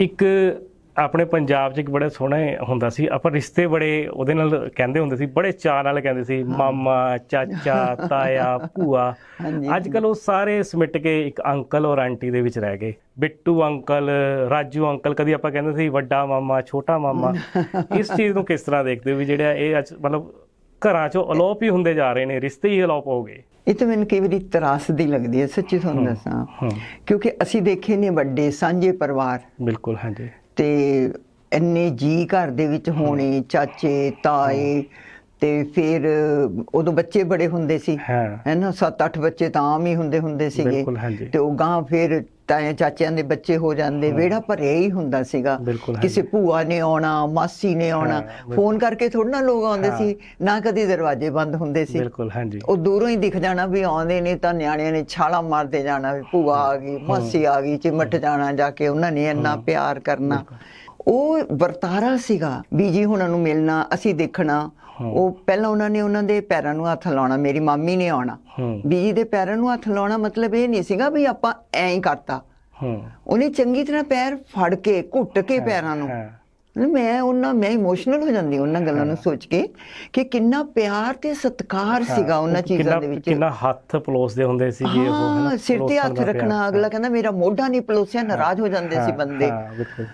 ਇੱਕ ਆਪਣੇ ਪੰਜਾਬ 'ਚ ਇੱਕ ਬੜਾ ਸੋਹਣਾ ਹੁੰਦਾ ਸੀ ਆਪਾਂ ਰਿਸ਼ਤੇ ਬੜੇ ਉਹਦੇ ਨਾਲ ਕਹਿੰਦੇ ਹੁੰਦੇ ਸੀ ਬੜੇ ਚਾਅ ਨਾਲ ਕਹਿੰਦੇ ਸੀ ਮਾਮਾ ਚਾਚਾ ਤਾਇਆ ਭੂਆ। ਅੱਜ ਕੱਲ ਉਹ ਸਾਰੇ ਸਮਿਟ ਕੇ ਇੱਕ ਅੰਕਲ ਔਰ ਆਂਟੀ ਦੇ ਵਿੱਚ ਰਹਿ ਗਏ। ਬਿੱਟੂ ਅੰਕਲ ਰਾਜੂ ਅੰਕਲ ਕਦੀ ਆਪਾਂ ਕਹਿੰਦੇ ਸੀ ਵੱਡਾ ਮਾਮਾ ਛੋਟਾ ਮਾਮਾ। ਇਸ ਚੀਜ਼ ਨੂੰ ਕਿਸ ਤਰ੍ਹਾਂ ਦੇਖਦੇ ਹੋ ਵੀ ਜਿਹੜਾ ਇਹ ਅੱਜ ਮਤਲਬ ਘਰਾਂ 'ਚੋਂ ਅਲੋਪ ਹੀ ਹੁੰਦੇ ਜਾ ਰਹੇ ਨੇ ਰਿਸ਼ਤੇ ਹੀ ਅਲੋਪ ਹੋ ਗਏ। ਇਹ ਤਾਂ ਮੈਨੂੰ ਕਈ ਵਾਰੀ ਤਰਾਸਦੀ ਲੱਗਦੀ ਹੈ ਸੱਚੀ ਤੁਹਾਨੂੰ ਦੱਸਾਂ। ਕਿਉਂਕਿ ਅਸੀਂ ਦੇਖੇ ਨੇ ਵੱਡੇ ਸਾਂਝੇ ਪਰਿਵਾਰ। ਬਿਲਕੁਲ ਹਾਂਜੀ। ਤੇ ਇੰਨੇ ਜੀ ਘਰ ਦੇ ਵਿੱਚ ਹੋਣੇ ਚਾਚੇ ਤਾਏ ਤੇ ਫਿਰ ਉਦੋਂ ਬੱਚੇ ਬੜੇ ਹੁੰਦੇ ਸੀ। ਹਾਂ। ਹੈਨਾ 7-8 ਬੱਚੇ ਤਾਂ ਆਮ ਹੀ ਹੁੰਦੇ ਹੁੰਦੇ ਸੀਗੇ। ਤੇ ਉਹ ਗਾਂ ਫਿਰ ਤਾਏ ਚਾਚਿਆਂ ਦੇ ਬੱਚੇ ਹੋ ਜਾਂਦੇ। ਵਿਹੜਾ ਭਰਿਆ ਹੀ ਹੁੰਦਾ ਸੀਗਾ। ਕਿਸੇ ਭੂਆ ਨੇ ਆਉਣਾ ਮਾਸੀ ਨੇ ਆਉਣਾ। ਫੋਨ ਕਰਕੇ ਥੋੜਾ ਨਾ ਲੋਕ ਆਉਂਦੇ। ਸੀ ਨਾ ਕਦੀ ਦਰਵਾਜ਼ੇ ਬੰਦ ਹੁੰਦੇ ਸੀ। ਬਿਲਕੁਲ ਹਾਂਜੀ। ਉਹ ਦੂਰੋਂ ਹੀ ਦਿਖ ਜਾਣਾ ਵੀ ਆਉਂਦੇ ਨੇ ਤਾਂ ਨਿਆਣਿਆਂ ਨੇ ਛਾਲਾ ਮਾਰਦੇ ਜਾਣਾ ਵੀ ਭੂਆ ਆ ਗਈ ਮਾਸੀ ਆ ਗਈ ਚਿਮਟ ਜਾਣਾ ਜਾ ਕੇ ਉਹਨਾਂ ਨੇ ਇੰਨਾ ਪਿਆਰ ਕਰਨਾ। ਉਹ ਵਰਤਾਰਾ ਸੀਗਾ ਬੀਜੀ ਹੁਣਾਂ ਨੂੰ ਮਿਲਣਾ ਅਸੀਂ ਦੇਖਣਾ। ਉਹ ਪਹਿਲਾਂ ਉਹਨਾਂ ਨੇ ਉਹਨਾਂ ਦੇ ਪੈਰਾਂ ਨੂੰ ਹੱਥ ਲਾਉਣਾ ਮੇਰੀ ਮਾਮੀ ਨੇ ਆਉਣਾ। ਬੀਜੀ ਦੇ ਪੈਰਾਂ ਨੂੰ ਹੱਥ ਲਾਉਣਾ ਮਤਲਬ ਇਹ ਨਹੀਂ ਸੀਗਾ ਵੀ ਆਪਾਂ ਐਂ ਹੀ ਕਰਤਾ। ਉਹਨੇ ਚੰਗੀ ਤਰ੍ਹਾਂ ਪੈਰ ਫੜ ਕੇ ਘੁੱਟ ਕੇ ਪੈਰਾਂ ਨੂੰ। ਮੈਂ ਉਹਨਾਂ ਮੈਂ ਇਮੋਸ਼ਨਲ ਹੋ ਜਾਂਦੀ ਉਹਨਾਂ ਗੱਲਾਂ ਨੂੰ ਸੋਚ ਕੇ ਕਿ ਕਿੰਨਾ ਪਿਆਰ ਤੇ ਸਤਿਕਾਰ ਸੀਗਾ ਉਹਨਾਂ ਉਹ ਚੀਜ਼ਾਂ ਦੇ ਵਿੱਚ। ਕਿੰਨਾ ਹੱਥ ਪਲੋਸਦੇ ਹੁੰਦੇ ਸੀਗੇ ਉਹ ਸਿਰ ਤੇ ਹੱਥ। ਰੱਖਣਾ ਅਗਲਾ ਕਹਿੰਦਾ ਮੇਰਾ ਮੋਢਾ ਨਹੀਂ ਪਲੋਸਿਆ ਨਾਰਾਜ਼ ਹੋ ਜਾਂਦੇ ਸੀ ਬੰਦੇ। ਹਾਂ ਬਿਲਕੁਲ।